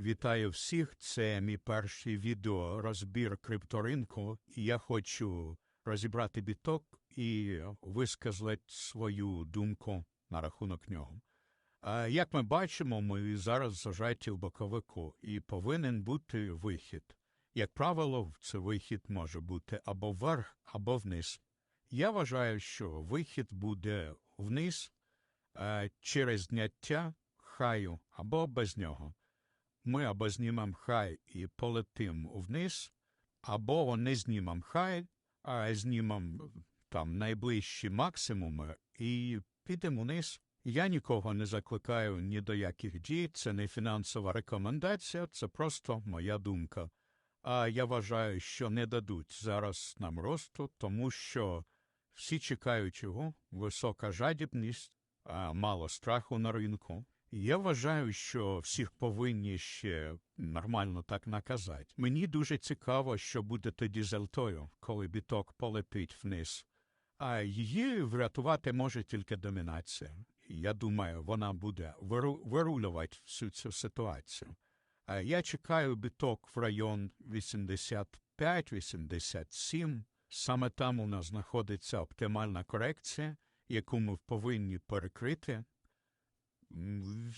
Вітаю всіх! Це мій перший відео розбір крипторинку. Я хочу розібрати біток і висказати свою думку на рахунок нього. Як ми бачимо, ми зараз зажаті в боковику, і повинен бути вихід. Як правило, це вихід може бути або вверх, або вниз. Я вважаю, що вихід буде вниз через зняття хаю або без нього. Ми або знімемо хай і полетимо вниз, або не знімемо хай, а знімемо там найближчі максимуми і підемо вниз. Я нікого не закликаю ні до яких дій, це не фінансова рекомендація, це просто моя думка. А я вважаю, що не дадуть зараз нам росту, тому що всі чекають його, висока жадібність, а мало страху на ринку. Я вважаю, що всіх повинні ще нормально так наказати. Мені дуже цікаво, що буде тоді з Ельтою, коли біток полетить вниз. А її врятувати може тільки домінація. Я думаю, вона буде виру- вирулювати всю цю ситуацію. А я чекаю біток в район 85-87. Саме там у нас знаходиться оптимальна корекція, яку ми повинні перекрити.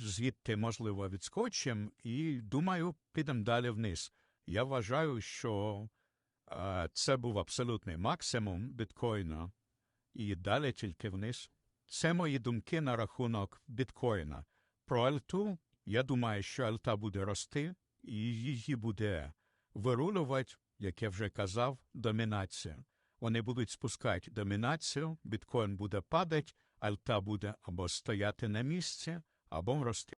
Звідти, можливо, відскочимо і, думаю, підемо далі вниз. Я вважаю, що це був абсолютний максимум біткоїна, і далі тільки вниз. Це мої думки на рахунок біткоїна. Про альту, я думаю, що альта буде рости, і її буде вирулювати, як я вже казав, домінація. Вони будуть спускати домінацію, біткоін буде падати, альта буде або стояти на місці, або рости.